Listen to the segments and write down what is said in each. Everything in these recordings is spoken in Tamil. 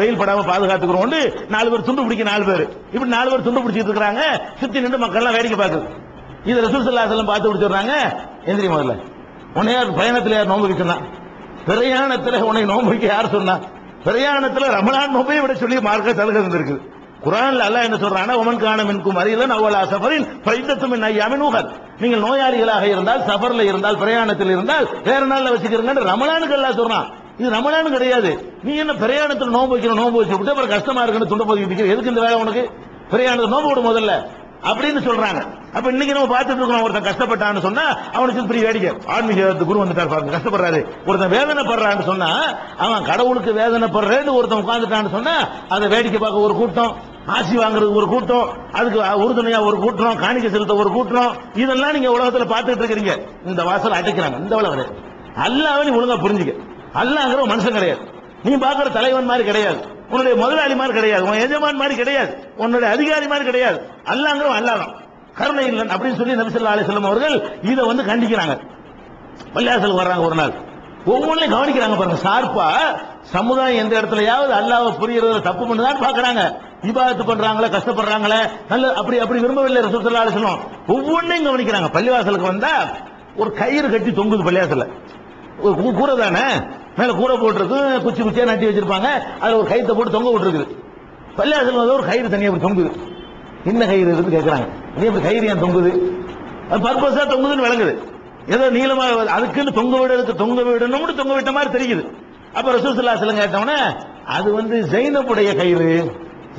வெயில் படாம பாதுகாத்துக்கிறோம் நாலு பேர் துண்டு பிடிக்க நாலு பேர். இப்படி நாலு பேர் துண்டு பிடிச்சிட்டு இருக்காங்க சுத்தி நின்று மக்கள் எல்லாம் வேடிக்கை பார்க்குது. இது ரசூல் சல்லா செல்லம் பார்த்து பிடிச்சிடுறாங்க எந்திரி முதல்ல? உன்னை பயணத்தில் யார் நோம்பு வைக்கனா பிரயாணத்தில் உன்னை நோன்பு வைக்க யார் சொன்னா? பிரயாணத்தில் ரமலான் நோம்பை விட சொல்லி மார்க்க சலுகை இருந்திருக்கு குரான்ல அல்லாஹ் என்ன சொல்றானா? உமன் காணம் என்கும் அறியலன் அவ்வளா சஃபரின் பைத்தத்தும் என் ஐயாமின் ஊகல் நீங்கள் நோயாளிகளாக இருந்தால் சஃபர்ல இருந்தால் பிரயாணத்தில் இருந்தால் வேற நாள்ல வச்சுக்கிறீங்கன்னு ரமலானுக்கு எல்லாம் சொல்றான். இது ரமணான்னு கிடையாது. நீ என்ன பிரயாணத்தில் நோன்பு வைக்கணும் நோன்பு வச்சு விட்டு அப்புறம் கஷ்டமா இருக்குன்னு துண்டு போதிக்கிட்டு எதுக்கு இந்த வேலை உனக்கு? பிரயாணத்தில் நோன்பு விடு முதல்ல. அப்படின்னு சொல்றாங்க. அப்ப இன்னைக்கு நம்ம பார்த்துட்டு இருக்கோம் ஒருத்தன் கஷ்டப்பட்டான்னு சொன்னா அவனுக்கு பெரிய வேடிக்கை. ஆன்மீக குரு வந்துட்டார் பாருங்க கஷ்டப்படுறாரு. ஒருத்தன் வேதனைப்படுறான்னு சொன்னா அவன் கடவுளுக்கு வேதனைப்படுறேன்னு ஒருத்தன் உட்காந்துட்டான்னு சொன்னா அதை வேடிக்கை பார்க்க ஒரு கூட்டம் ஆசி வாங்குறதுக்கு ஒரு கூட்டம் அதுக்கு உறுதுணையா ஒரு கூட்டம் காணிக்கை செலுத்த ஒரு கூட்டம் இதெல்லாம் நீங்க உலகத்துல பார்த்துட்டு இருக்கிறீங்க. இந்த வாசல் அடைக்கிறாங்க. இந்த உலகம் அல்லாவே நீ ஒழுங்கா புரிஞ்சுக்க. அல்லாங்கிற மனுஷன் கிடையாது. நீ பாக்குற தலைவன் மாதிரி கிடையாது. உன்னுடைய முதலாளி மாதிரி கிடையாது. உன் எஜமான் மாதிரி கிடையாது. உன்னுடைய அதிகாரி மாதிரி கிடையாது. அல்லாங்கிற அல்லாதான். கருணை இல்லை அப்படின்னு சொல்லி நபிசல்லா அலிஸ்லாம் அவர்கள் இதை வந்து கண்டிக்கிறாங்க. பள்ளியாசல் வர்றாங்க ஒரு நாள். ஒவ்வொன்றையும் கவனிக்கிறாங்க பாருங்க. சார்பா சமுதாயம் எந்த இடத்துலயாவது அல்லாஹ் புரியறதுல தப்பு பண்ணுதான் பாக்குறாங்க விவாதத்து பண்றாங்களே கஷ்டப்படுறாங்களே நல்ல அப்படி அப்படி விரும்பவில்லை சுற்றுலா அலைஹி வஸல்லம். ஒவ்வொன்றையும் கவனிக்கிறாங்க. பள்ளிவாசலுக்கு வந்தா ஒரு கயிறு கட்டி தொங்குது பள்ளியாசல ஒரு கூரை தானே? மேல கூரை போட்டிருக்கு குச்சி குச்சியா நட்டி வச்சிருப்பாங்க. அதுல ஒரு கயிறு போட்டு தொங்க விட்டுருக்குது. பள்ளிவாசல் ஒரு கயிறு தனியா தொங்குது. என்ன கயிறு இருந்து கேட்கறாங்க நீ இப்படி கயிறு ஏன் தொங்குது? அது பர்பஸா தொங்குதுன்னு விளங்குது. ஏதோ நீளமா அதுக்குன்னு தொங்க விடுறதுக்கு தொங்க விடணும்னு தொங்க விட்ட மாதிரி தெரியுது. அப்ப ரசூசுல்லா சிலம் கேட்டவனே அது வந்து ஜெயினப்புடைய கயிறு.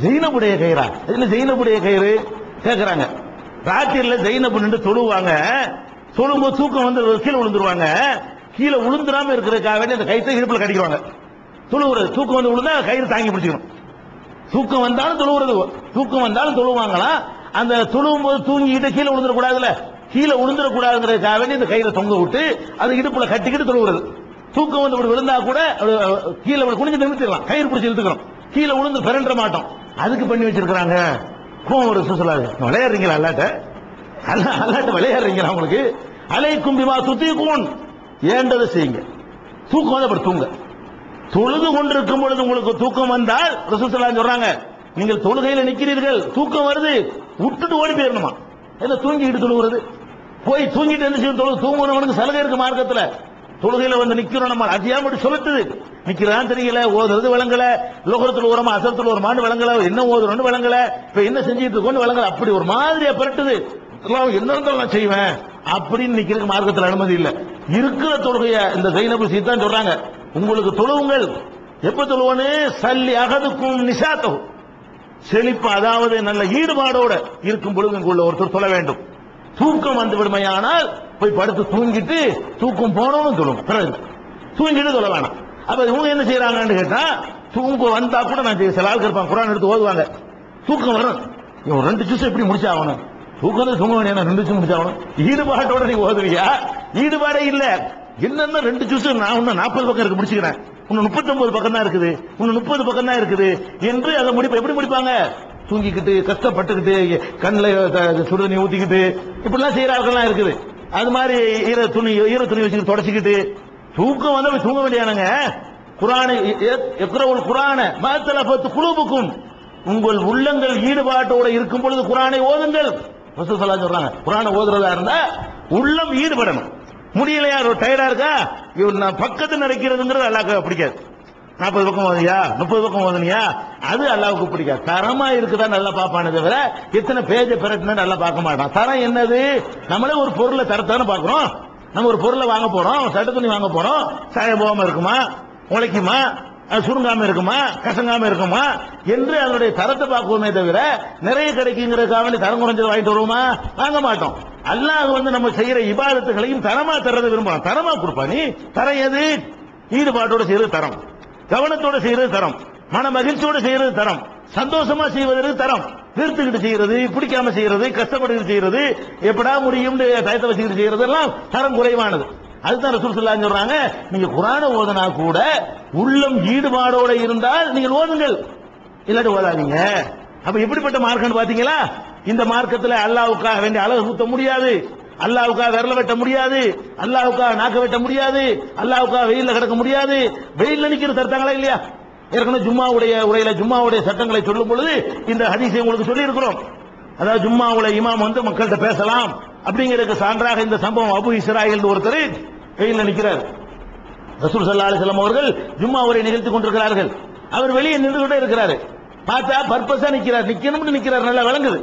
ஜெயினப்புடைய கயிறா? இதுல ஜெயினப்புடைய கயிறு? கேட்கறாங்க ராத்திரில ஜெயினப்பு நின்று தொழுவாங்க. தொழும்போது தூக்கம் வந்து கீழே விழுந்துருவாங்க. கீழே விழுந்துராம இருக்கிறதுக்காக வேண்டி அந்த கயிற்றை இடுப்புல கடிக்கிறாங்க தொழுவுறது தூக்கம் வந்து விழுந்தா கயிறு தாங்கி பிடிச்சிக்கணும். தூக்கம் வந்தாலும் தொழுவுறது தூக்கம் வந்தாலும் தொழுவாங்களா? அந்த தொழுவும் போது தூங்கிட்டு கீழே விழுந்துடக்கூடாதுல்ல கீழே விழுந்துடக்கூடாதுங்கிறதுக்காக வேண்டி இந்த கயிறை தொங்க விட்டு அது இடுப்புல கட்டிக்கிட்டு தொழுவுறது தூக்கம் வந்து இப்படி விழுந்தா கூட கீழே குனிஞ்சு நிமித்திடலாம் கயிறு பிடிச்சி இழுத்துக்கிறோம் கீழே விழுந்து பிறன்ற மாட்டோம். அதுக்கு பண்ணி வச்சிருக்கிறாங்க. கோவம் ஒரு சொல்லாது விளையாடுறீங்களா அல்லாட்ட? அல்லாட்ட விளையாடுறீங்களா உங்களுக்கு? அலைக்கும் பிமா கூன் ஏண்டதை செய்யுங்க? தூக்கம் வந்து அப்படி தூங்க தொழுது கொண்டிருக்கும் பொழுது உங்களுக்கு தூக்கம் வந்தால் ரசூலுல்லாஹி சொல்றாங்க நீங்கள் தொழுகையில் நிற்கிறீர்கள் தூக்கம் வருது விட்டுட்டு ஓடி போயிடணுமா என்ன தூங்கிட்டு தொழுகிறது போய் தூங்கிட்டு என்ன செய்யும் தூங்கணும்னு சலுகை இருக்கு மார்க்கத்தில். தொழுகையில் வந்து நிக்கிறோம் நம்ம அதிகம் மட்டும் சொல்லுது நிக்கிறான் தெரியல ஓதுறது விளங்கல லோகத்தில் ஓரமா அசத்தில் ஒரு மாண்டு விளங்கல என்ன ஓதுறோம்னு விளங்கல இப்ப என்ன செஞ்சுட்டு இருக்கோம்னு விளங்கல அப்படி ஒரு மாதிரியா பரட்டுது. என்ன இருந்தாலும் நான் செய்வேன்? அப்படின்னு நிக்கிறதுக்கு மார்க்கத்தில் அனுமதி இல்லை. இருக்கிற தொழுகைய இந்த ஜெயினபு சீதான் சொல்றாங்க. உங்களுக்கு தொழுவுங்கள். எப்ப தொழுவனே? சல்லி அகதுக்கும் நிசாத்தவும் செழிப்பு அதாவது நல்ல ஈடுபாடோட இருக்கும் பொழுது இங்குள்ள ஒருத்தர் சொல்ல வேண்டும். தூக்கம் வந்து விடுமையானால் போய் படுத்து தூங்கிட்டு தூக்கம் போனவனும் சொல்லுவோம் பிறகு தூங்கிட்டு சொல்ல வேணாம். அப்ப இவங்க என்ன செய்யறாங்கன்னு கேட்டா தூக்கம் வந்தா கூட நான் சில ஆளுக்கு இருப்பாங்க. குரான் எடுத்து ஓதுவாங்க. தூக்கம் வரும். இவன் ரெண்டு ஜூஸ் எப்படி முடிச்சாகணும்? தூக்கம் வந்து தூங்க ரெண்டு ஜூஸ் முடிச்சாகணும் ஈடுபாட்டோட நீ ஓதுவியா ஈடுபாடே இல்ல. என்னன்னா ரெண்டு ஜூஸ் நான் இன்னும் நாற்பது பக்கம் இருக்கு முடிச்சுக்கிறேன். இன்னும் முப்பத்தொன்பது பக்கம் தான் இருக்குது. இன்னும் முப்பது பக்கம் தான் இருக்குது. என்று அதை முடிப்ப எப்படி முடிப்பாங்க? தூங்கிக்கிட்டு கஷ்டப்பட்டுக்கிட்டு கண்ணில் சுடுதண்ணி ஊத்திக்கிட்டு இப்படிலாம் செய்கிற ஆட்கள்லாம் இருக்குது. அது மாதிரி ஈர துணி ஈர துணி வச்சுக்கிட்டு தொடச்சிக்கிட்டு தூக்கம் வந்து தூங்க வேண்டியானுங்க குரானை எக்குறவுள் குரான மதத்தல பத்து குழுவுக்கும் உங்கள் உள்ளங்கள் ஈடுபாட்டோட இருக்கும் பொழுது குரானை ஓதுங்கள். ரசூல் ஸல்லல்லாஹு சொல்றாங்க. குரானை ஓதுறதா இருந்தா உள்ளம் ஈடுபடணும். முடியலையா ஒரு டயர்டா இருக்கா? இவர் நான் பக்கத்து நடக்கிறதுங்கிறது அல்லாவுக்கு பிடிக்காது. நாற்பது பக்கம் ஓதுனியா? முப்பது பக்கம் ஓதுனியா? அது அல்லாவுக்கு பிடிக்காது. தரமா இருக்குதா நல்லா பார்ப்பானே தவிர எத்தனை பேஜ பிரட்டினா நல்லா பார்க்க மாட்டான். தரம் என்னது? நம்மளே ஒரு பொருளை தரத்தானு பார்க்குறோம். நம்ம ஒரு பொருளை வாங்க போறோம். சட்ட துணி வாங்க போறோம். சாயம் போகாம இருக்குமா? உழைக்குமா? சுருங்காம இருக்குமா? கசங்காம இருக்குமா? என்று அதனுடைய தரத்தை பார்க்குவோமே தவிர நிறைய கிடைக்குங்கிறதுக்காக வேண்டி தரம் குறைஞ்சது வாங்கிட்டு வருவோமா? வாங்க மாட்டோம். அல்லாஹ் வந்து நம்ம செய்யற இபாதத்துகளையும் தரமா தர்றதை விரும்பலாம் தரமா கொடுப்பா நீ? தரம் எது? ஈடுபாட்டோட செய்யறது தரம். கவனத்தோட செய்யறது தரம். மன மகிழ்ச்சியோட செய்யறது தரம். சந்தோஷமா செய்வதற்கு தரம். நிறுத்துக்கிட்டு செய்யறது பிடிக்காம செய்யறது கஷ்டப்பட்டு செய்யறது எப்படா முடியும் தயத்தை வச்சுக்கிட்டு செய்யறது எல்லாம் தரம் குறைவானது. அதுதான் ரசூல் சொல்லா சொல்றாங்க நீங்க குரான ஓதுனா கூட உள்ளம் ஈடுபாடோட இருந்தால் நீங்கள் ஓதுங்கள். இல்லாட்டி ஓதாதீங்க. அப்ப எப்படிப்பட்ட மார்க்கம் பாத்தீங்களா? இந்த மார்க்கத்துல அல்லாவுக்காக வேண்டிய அழகு சுத்த முடியாது. அல்லாவுக்காக விரல வெட்ட முடியாது. அல்லாவுக்காக நாக்க வெட்ட முடியாது. அல்லாவுக்காக வெயில்ல கிடக்க முடியாது. வெயில்ல நிக்கிற தடுத்தாங்களா இல்லையா? ஏற்கனவே ஜும்மாவுடைய உரையில ஜும்மாவுடைய சட்டங்களை சொல்லும் பொழுது இந்த ஹதீஸை உங்களுக்கு சொல்லி இருக்கிறோம் அதாவது ஜும்மாவுல இமாம் வந்து மக்கள்கிட்ட பேசலாம். அப்படிங்கிறதுக்கு சான்றாக இந்த சம்பவம் அபு இஸ்ராயல் ஒருத்தர் கையில் நிற்கிறார் ரசூல் சல்லா அலிஸ்லாம் அவர்கள் ஜும்மா அவரை நிகழ்த்தி கொண்டிருக்கிறார்கள். அவர் வெளியே நின்று கொண்டே இருக்கிறாரு. பார்த்தா பர்பஸா நிற்கிறார் நிக்கணும்னு நிற்கிறார் நல்லா விளங்குது.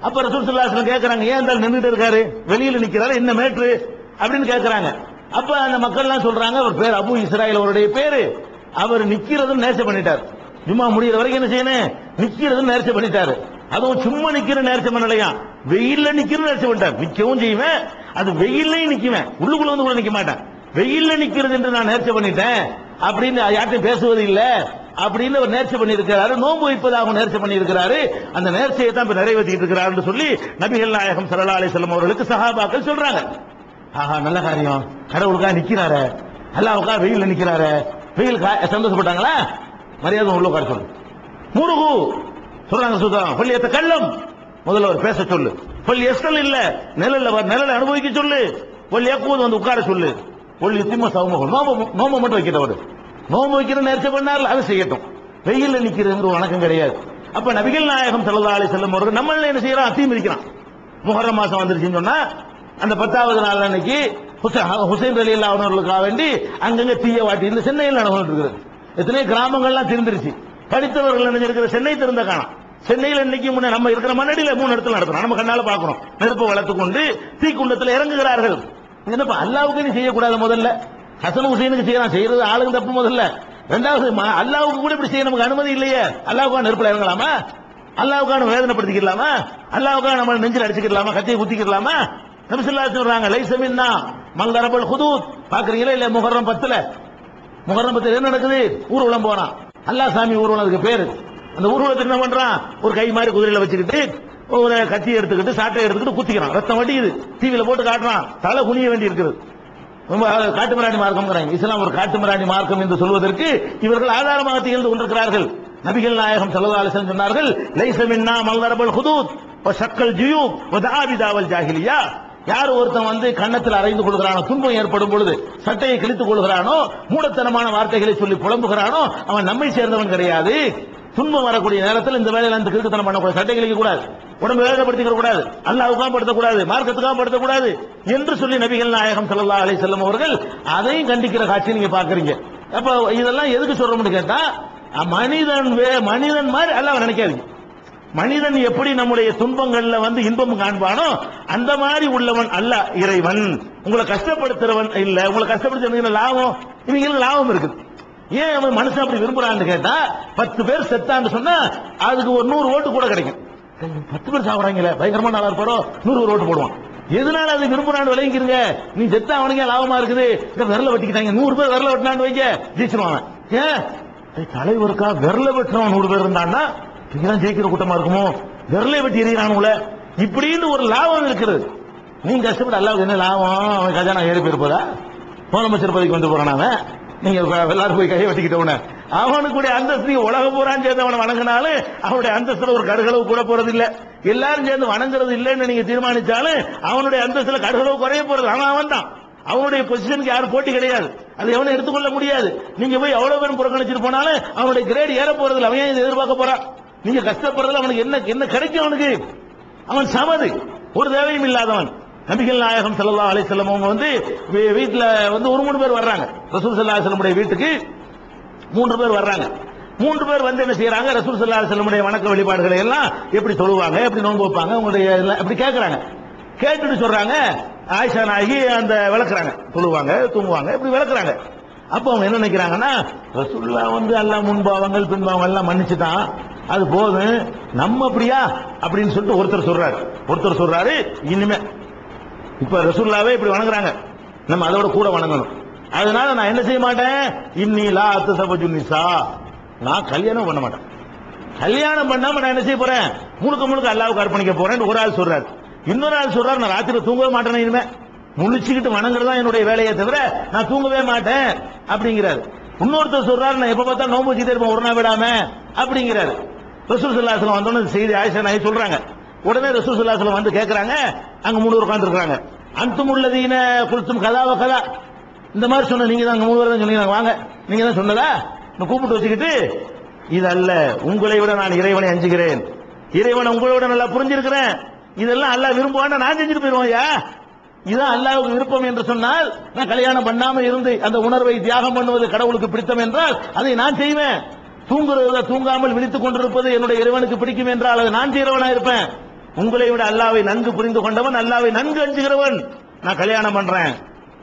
அப்ப ரசூல் சல்லா அலிஸ்லாம் கேட்கறாங்க ஏன் இருந்தாலும் நின்றுட்டு இருக்காரு? வெளியில நிற்கிறாரு என்ன மேட்ரு? அப்படின்னு கேட்கறாங்க அப்ப அந்த மக்கள் எல்லாம் சொல்றாங்க அவர் பேர் அபு இஸ்ராயல் அவருடைய பேரு. அவர் நிக்கிறதும் நேர்ச்சை பண்ணிட்டார். ஜும்மா முடியிற வரைக்கும் என்ன செய்யணும்? நிக்கிறதும் நேர்ச்சி பண்ணிட்டாரு. அதுவும் சும்மா நிக்கிற நேர்ச்சி பண்ணலையா வெயில்ல நிக்கிறது நேர்ச்சை பண்ணிட்டார் நிக்கவும் செய்வேன். அது வெயில்லையும் நிக்குவேன். உள்ளுக்குள்ள வந்து கூட நிக்க மாட்டேன். வெயில்ல நிக்கிறது என்று நான் நேர்ச்சை பண்ணிட்டேன். அப்படின்னு யார்ட்டையும் பேசுவது இல்ல. அப்படின்னு ஒரு நேர்ச்சை பண்ணியிருக்கிறாரு. நோன்பு வைப்பதாக நேர்ச்சை பண்ணியிருக்கிறாரு. அந்த நேர்ச்சையை தான் இப்ப நிறைவேற்றிட்டு இருக்கிறாருன்னு சொல்லி நபிகள் நாயகம் சல்லா அலிஸ்லாம் அவர்களுக்கு சகாபாக்கள் சொல்றாங்க. ஆஹா நல்ல காரியம். கடவுளுக்காக நிக்கிறாரு. அல்லாவுக்காக வெயில்ல நிக்கிறாரு. வெயில் சந்தோஷப்பட்டாங்களா? மரியாதை உள்ள உட்கார சொல்லு. முருகு. சொல்றாங்க சுத்தம் பள்ளியத்த கள்ளம். முதல்ல அவர் பேச சொல்லு. பள்ளி எஸ்கல் இல்ல. நிழல்ல வர நிழல அனுபவிக்க சொல்லு. பள்ளி எப்போது வந்து உட்கார சொல்லு. ஒள்ளி திம்ம சவுமகம் நோம்ப நோம்ப மட்டும் வைக்கிறவர் நோம்பு வைக்கிற நேர்ச்சி பண்ணார் அதை செய்யட்டும். வெயில்ல நிக்கிறதுங்கிற ஒரு வணக்கம் கிடையாது. அப்ப நபிகள் நாயகம் ஸல்லல்லாஹு செல்ல வஸல்லம் அவர்கள் நம்மள என்ன செய்யறோம்? அத்தீம் இருக்கிறான். முஹர்ரம் மாசம் வந்துருச்சுன்னு சொன்னா அந்த பத்தாவது நாள் அன்னைக்கு ஹுசைன் ஹுசைன் அலி அல்லா அவர்களுக்காக வேண்டி அங்கங்க தீய வாட்டி இந்த சென்னையில் நடந்துட்டு இருக்கிறது. எத்தனையோ கிராமங்கள்லாம் திருந்துருச்சு படித்தவர்கள் நினைஞ்சிருக்கிற சென்னை திறந்த காணும். சென்னையில் இன்னைக்கு முன்ன நம்ம இருக்கிற மண்ணடியில மூணு இடத்துல நடத்துறோம் நம்ம கண்ணால பாக்குறோம் நெருப்பு வளர்த்து கொண்டு தீக்குண்டத்தில் இறங்குகிறார்கள். என்னப்பா அல்லாவுக்கு நீ செய்யக்கூடாது முதல்ல? ஹசன் ஹுசைனுக்கு செய்யலாம் செய்யறது ஆளுங்க தப்பு முதல்ல. ரெண்டாவது அல்லாவுக்கு கூட இப்படி செய்ய நமக்கு அனுமதி இல்லையே. அல்லாவுக்கு நெருப்புல இறங்கலாமா? அல்லாவுக்கான வேதனைப்படுத்திக்கலாமா? அல்லாவுக்கான நம்ம நெஞ்சில் அடிச்சுக்கலாமா கத்தியை குத்திக்கலாமா நபிசுல்லா சொல்றாங்க லைசமின்னா மங்கரபல் ஹுதூத். பாக்குறீங்களா இல்ல முகர்ரம் பத்துல? முகர்ரம் பத்துல என்ன நடக்குது? ஊர்வலம் போனா. அல்லாஹ் சாமி ஊர்வலம் அதுக்கு பேரு. அந்த ஊர்வலத்துக்கு என்ன பண்றான் ஒரு கை மாதிரி குதிரையில வச்சுக்கிட்டு ஒரு கத்தி எடுத்துக்கிட்டு சாட்டை எடுத்துக்கிட்டு குத்திக்கிறான். ரத்தம் வட்டிக்குது. டிவியில போட்டு காட்டுறான். தலை குனிய வேண்டி இருக்குது ரொம்ப காட்டுமிராணி மார்க்கம்ங்கிறாங்க. இஸ்லாம் ஒரு காட்டுமிராணி மார்க்கம் என்று சொல்வதற்கு இவர்கள் ஆதாரமாக திகழ்ந்து கொண்டிருக்கிறார்கள். நபிகள் நாயகம் ஸல்லல்லாஹு சொன்னார்கள் லைஸ மின்னா மல்தரபல் ஹுதூத் சக்கல் ஜியூ தாவல் ஜாகிலியா யார் ஒருத்தன் வந்து கன்னத்தில் அறைந்து கொள்கிறானோ துன்பம் ஏற்படும் பொழுது சட்டையை கிழித்துக் கொள்கிறானோ மூடத்தனமான வார்த்தைகளை சொல்லி புலம்புகிறானோ அவன் நம்மை சேர்ந்தவன் கிடையாது. துன்பம் வரக்கூடிய நேரத்தில் இந்த வேலையில அந்த கிறுக்குத்தனம் பண்ணக்கூடாது. சட்டை கிழிக்க கூடாது. உடம்பு வேதப்படுத்திக்க கூடாது. அல்லாவுக்காக படுத்தக்கூடாது மார்க்கத்துக்காக படுத்தக்கூடாது என்று சொல்லி நபிகள் நாயகம் ஸல்லல்லாஹு அலை வஸல்லம் அவர்கள் அதையும் கண்டிக்கிற காட்சி நீங்க பாக்குறீங்க அப்ப இதெல்லாம் எதுக்கு சொல்றோம்னு கேட்டா மனிதன் வே- மனிதன் மாதிரி அல்லாவை நினைக்காதீங்க. மனிதன் எப்படி நம்முடைய துன்பங்கள்ல வந்து இன்பம் காண்பானோ அந்த மாதிரி உள்ளவன் அல்ல இறைவன். உங்களை கஷ்டப்படுத்துறவன் இல்ல உங்களை கஷ்டப்படுத்த லாபம்? இவங்க லாபம் இருக்குது. ஏன் அவன் மனுஷன் அப்படி விரும்புறான்னு கேட்டா பத்து பேர் செத்தான்னு சொன்னா அதுக்கு ஒரு நூறு ஓட்டு கூட கிடைக்கும். பத்து பேர் சாப்பிடுறாங்களே பயங்கரமா நல்லா இருப்பாரோ? நூறு ஒரு ஓட்டு போடுவான். எதனால அது விரும்புறான்னு விளங்கிக்கிறங்க நீ செத்தா அவனுக்கு லாபமா இருக்குது. இந்த விரல வெட்டிக்கிட்டாங்க. நூறு பேர் விரல வெட்டினான்னு வைக்க ஜெயிச்சிருவாங்க. ஏன்? தலைவருக்கா விரல வெட்டுறவன் நூறு பேர் இருந்தான்னா இதெல்லாம் ஜெயிக்கிற கூட்டமா இருக்குமோ? விரலை வெட்டி எறிகிறானுல இப்படின்னு ஒரு லாபம் இருக்கிறது நீங்க கஷ்டப்பட்டு அல்லாவுக்கு என்ன லாபம்? அவன் கஜானா ஏறி போயிருப்பதா? முதலமைச்சர் பதவிக்கு வந்து போறான் அவன். நீங்க எல்லாரும் போய் கையை வெட்டிக்கிட்ட உடனே அவனுக்குடைய அந்தஸ்து நீங்க உலகம் பூரான் சேர்ந்து அவனை வணங்கினாலும் அவனுடைய அந்தஸ்துல ஒரு கடுகளவு கூட போறது இல்ல எல்லாரும் சேர்ந்து வணங்குறது இல்லைன்னு நீங்க தீர்மானிச்சாலும் அவனுடைய அந்தஸ்துல கடுகளவு குறைய போறது அவன் அவன் தான். அவனுடைய பொசிஷனுக்கு யாரும் போட்டி கிடையாது. அது எவனும் எடுத்துக்கொள்ள முடியாது. நீங்க போய் எவ்வளவு பேரும் புறக்கணிச்சிட்டு போனாலும் அவனுடைய கிரேட் ஏற போறது அவன் ஏன் எதிர்பார்க்க போறான்? நீங்க கஷ்டப்படுறதுல அவனுக்கு என்ன என்ன கிடைக்கும் அவனுக்கு? அவன் சமது. ஒரு தேவையும் இல்லாதவன். நபிகள் நாயகம் ஸல்லல்லாஹு அலைஹி வஸல்லம் அவங்க வந்து வீ- வந்து ஒரு மூணு பேர் வர்றாங்க. ரசூல் ஸல்லல்லாஹு அலைஹி வீட்டுக்கு மூன்று பேர் வர்றாங்க. மூன்று பேர் வந்து என்ன செய்யறாங்க ரசூல் செல்லா அலைஹி வணக்க வழிபாடுகளை எல்லாம் எப்படி சொல்லுவாங்க எப்படி நோன்பு வைப்பாங்க உங்களுடைய எப்படி கேட்கறாங்க கேட்டுட்டு சொல்றாங்க. ஆயிஷா நாயகி அந்த விளக்குறாங்க. சொல்லுவாங்க தூங்குவாங்க இப்படி விளக்குறாங்க. அப்போ அவங்க என்ன நினைக்கிறாங்கன்னா ரசுல்லா வந்து எல்லாம் முன்பாவங்கள் பின்பாவங்கள் எல்லாம் மன்னிச்சுதான் அது போதும். நம்ம அப்படியா? அப்படின்னு சொல்லிட்டு ஒருத்தர் சொல்றாரு. ஒருத்தர் சொல்றாரு இனிமே இப்ப ரசூல்லாவே இப்படி வணங்குறாங்க. நம்ம அதோட கூட வணங்கணும். அதனால நான் என்ன செய்ய மாட்டேன்? இன்னிலா அத்து அத்த சபஜு நிசா. நான் கல்யாணம் பண்ண மாட்டேன். கல்யாணம் பண்ணாம நான் என்ன செய்ய போறேன்? முழுக்க முழுக்க அல்லாவுக்கு அர்ப்பணிக்க போறேன் ஒரு ஆள் சொல்றாரு. இன்னொரு ஆள் சொல்றாரு நான் ராத்திரி தூங்கவே மாட்டேன் இனிமே. முழிச்சுக்கிட்டு வணங்குறது தான் என்னுடைய வேலையை தவிர நான் தூங்கவே மாட்டேன் அப்படிங்கிறாரு. இன்னொருத்தர் சொல்றாரு நான் எப்ப பார்த்தா நோம்பு வச்சுட்டே இருப்பேன் ஒரு நாள் விடாம அப்படிங்கிறாரு. ரசூல் சல்லாஹலம் வந்தோன்னு செய்தி ஆயிஷா நாய் சொல்றாங்க. உடனே ரசூல் சல்லாஹலம் வந்து கேட்கறாங்க அங்க மூணு பேர் இருக்காங்க அந்தும் உள்ளதீன குளித்தும் கதாவ கதா இந்த மாதிரி சொன்ன நீங்க தான் அங்கே மூணு பேர் தான் சொன்னீங்க. வாங்க. நீங்க தான் சொன்னதா? நான் கூப்பிட்டு வச்சுக்கிட்டு இது அல்ல உங்களை விட நான் இறைவனை அஞ்சுகிறேன். இறைவனை உங்களை விட நல்லா புரிஞ்சிருக்கிறேன். இதெல்லாம் அல்லா விரும்புவான் நான் செஞ்சுட்டு போயிருவோம்யா இதான் அல்லாவுக்கு விருப்பம் என்று சொன்னால் நான் கல்யாணம் பண்ணாம இருந்து அந்த உணர்வை தியாகம் பண்ணுவது கடவுளுக்கு பிடித்தம் என்றால் அதை நான் செய்வேன். தூங்குறத தூங்காமல் விழித்துக் கொண்டிருப்பது என்னுடைய இறைவனுக்கு பிடிக்கும் என்றால் அது நான் செய்கிறவனா இருப்பேன். உங்களை விட அல்லாவை நன்கு புரிந்து கொண்டவன் அல்லாவை நன்கு அஞ்சுகிறவன் நான் கல்யாணம் பண்றேன்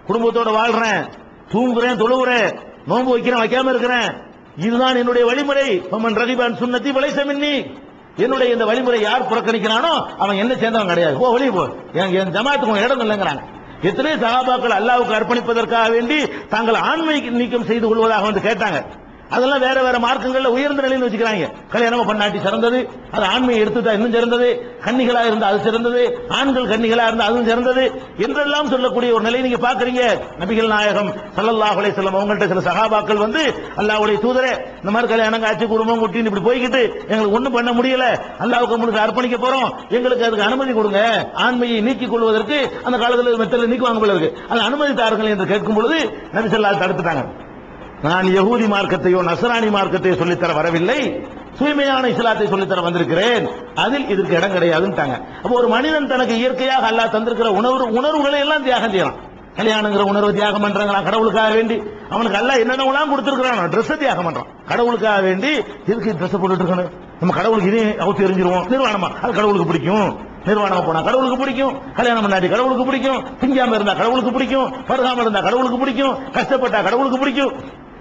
குடும்பத்தோட வாழ்றேன் தூங்குறேன் தொழுகிறேன் நோன்பு வைக்கிறேன் வைக்காம இருக்கிறேன். இதுதான் என்னுடைய வழிமுறை. மம்மன் ரகிபான் சுன்னத்தி வலை செமின்னி. என்னுடைய இந்த வழிமுறை யார் புறக்கணிக்கிறானோ அவன் என்ன சேர்ந்தவன் கிடையாது. ஓ வெளியே போ. என் என் ஜமாத்துக்கு உன் இடம் இல்லைங்கிறாங்க. எத்தனை சகாபாக்கள் அல்லாவுக்கு அர்ப்பணிப்பதற்காக வேண்டி தாங்கள் ஆண்மை நீக்கம் செய்து கொள்வதாக வந்து கேட்டாங்க. அதெல்லாம் வேற வேற மார்க்கங்கள்ல உயர்ந்த நிலையில் வச்சுக்கிறாங்க. கல்யாணம் பண்ணாட்டி சிறந்தது அது ஆண்மையை எடுத்துட்டா இன்னும் சிறந்தது கன்னிகளா இருந்தா அது சிறந்தது ஆண்கள் கன்னிகளா இருந்தா அதுவும் சிறந்தது என்றெல்லாம் சொல்லக்கூடிய ஒரு நிலையை நீங்க பாக்குறீங்க நபிகள் நாயகம் சல்லல்லாஹ் அலைஹி அவங்கள்ட்ட சில சகாபாக்கள் வந்து அல்லாவுடைய தூதரே இந்த மாதிரி கல்யாணம் காட்சி குடும்பம் குட்டின்னு இப்படி போய்கிட்டு எங்களுக்கு ஒண்ணும் பண்ண முடியல. அல்லாவுக்கு முழுக்க அர்ப்பணிக்க போறோம். எங்களுக்கு அதுக்கு அனுமதி கொடுங்க. ஆண்மையை நீக்கிக் கொள்வதற்கு அந்த காலத்தில் மெத்தல நீக்குவாங்க போல இருக்கு. அந்த அனுமதி தாருங்கள் என்று கேட்கும் பொழுது நபி சொல்லா தடுத்துட்டாங்க. நான் யகூதி மார்க்கத்தையோ நசராணி மார்க்கத்தையோ சொல்லித்தர வரவில்லை. தூய்மையான இஸ்லாத்தை சொல்லித்தர வந்திருக்கிறேன். அதில் இதற்கு இடம் கிடையாதுன்ட்டாங்க. அப்போ ஒரு மனிதன் தனக்கு இயற்கையாக அல்லா தந்திருக்கிற உணர்வு உணர்வுகளை எல்லாம் தியாகம் செய்யலாம் கல்யாணங்கிற உணர்வு தியாகம் பண்றாங்களா? கடவுளுக்காக வேண்டி. அவனுக்கு அல்ல என்னென்னலாம் கொடுத்திருக்கிறான் ட்ரெஸ் தியாகம் பண்றான். கடவுளுக்காக வேண்டி இதுக்கு ட்ரெஸ் போட்டுட்டு இருக்கணும் நம்ம கடவுளுக்கு இதே அவுத்து எரிஞ்சிருவோம். நிர்வாணமா? அது கடவுளுக்கு பிடிக்கும். நிர்வாணமா போனா கடவுளுக்கு பிடிக்கும். கல்யாணம் பண்ணாடி கடவுளுக்கு பிடிக்கும். திங்காம இருந்தா கடவுளுக்கு பிடிக்கும். பருகாம இருந்தா கடவுளுக்கு பிடிக்கும். கஷ்டப்பட்டா கடவுளுக்கு பிடிக்கும்.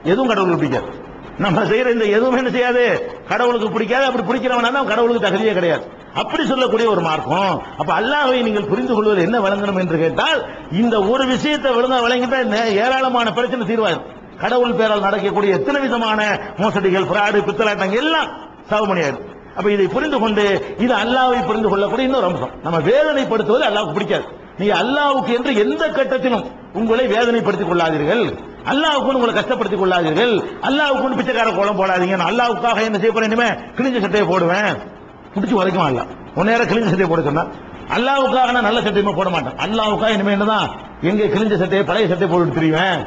எதுவும் கடவுளுக்கு பிடிக்காது. நம்ம செய்யற இந்த எதுவுமே என்ன செய்யாது? கடவுளுக்கு பிடிக்காது. அப்படி பிடிக்கிறவனாதான் கடவுளுக்கு தகுதியே கிடையாது. அப்படி சொல்லக்கூடிய ஒரு மார்க்கம். அப்ப அல்லாஹை நீங்கள் புரிந்து கொள்வது என்ன வழங்கணும் என்று கேட்டால் இந்த ஒரு விஷயத்தை விழுந்தா வழங்கிட்டா ஏராளமான பிரச்சனை தீர்வாது கடவுள் பேரால் நடக்கக்கூடிய எத்தனை விதமான மோசடிகள் பிராடு பித்தலாட்டம் எல்லாம் சாவுமணியாயிரும் அப்ப இதை புரிந்து கொண்டு இது அல்லாவை புரிந்து கொள்ளக்கூடிய இன்னொரு அம்சம். நம்ம வேதனைப்படுத்துவது அல்லாவுக்கு பிடிக்காது. நீ அல்லாவுக்கு என்று எந்த கட்டத்திலும் உங்களை வேதனைப்படுத்திக் கொள்ளாதீர்கள். அல்லாவுக்கு உங்களை கஷ்டப்படுத்திக் கொள்ளாதீர்கள். அல்லாவுக்கு பிச்சைக்கார கோலம் போடாதீங்க. நான் அல்லாவுக்காக என்ன செய்ய போறேன் இனிமே? கிழிஞ்ச சட்டையை போடுவேன். பிடிச்சி வரைக்கும் அல்ல உன் நேரம் கிழிஞ்ச சட்டையை போட சொன்னா அல்லாவுக்காக நான் நல்ல சட்டையுமே போட மாட்டேன். அல்லாவுக்காக இனிமே என்னதான் எங்க கிழிஞ்ச சட்டையை பழைய சட்டையை போட்டு திரிவேன்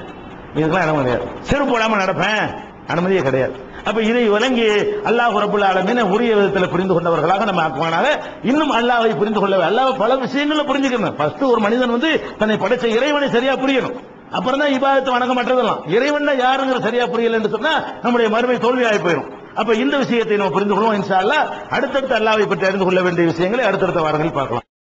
இதுக்கெல்லாம் இடம் கிடையாது. செருப்பு போடாம நடப்பேன். அனுமதியே கிடையாது. அப்ப இதை விளங்கி அல்லாஹ் ரபுல் ஆலமீன உரிய விதத்தில் புரிந்து கொண்டவர்களாக நம்ம ஆக்குவானாக இன்னும் அல்லாவை புரிந்து கொள்ள அல்லாஹ் பல விஷயங்களை புரிஞ்சுக்கணும். ஃபர்ஸ்ட் ஒரு மனிதன் வந்து தன்னை படைச்ச இறைவனை சரியா புரியணும். அப்புறம் தான் இபாதத்து வணங்க மற்றதெல்லாம் இறைவன் யாருங்கிற சரியா புரியல என்று சொன்னா நம்முடைய மறுமை தோல்வியாகி போயிடும் அப்ப இந்த விஷயத்தை நம்ம புரிந்து கொள்வோம் இன்ஷா அல்லாஹ் அடுத்தடுத்த அல்லாவை பற்றி அறிந்து கொள்ள வேண்டிய விஷயங்களை அடுத்தடுத்த வாரங்களில் பார்க்கலாம்.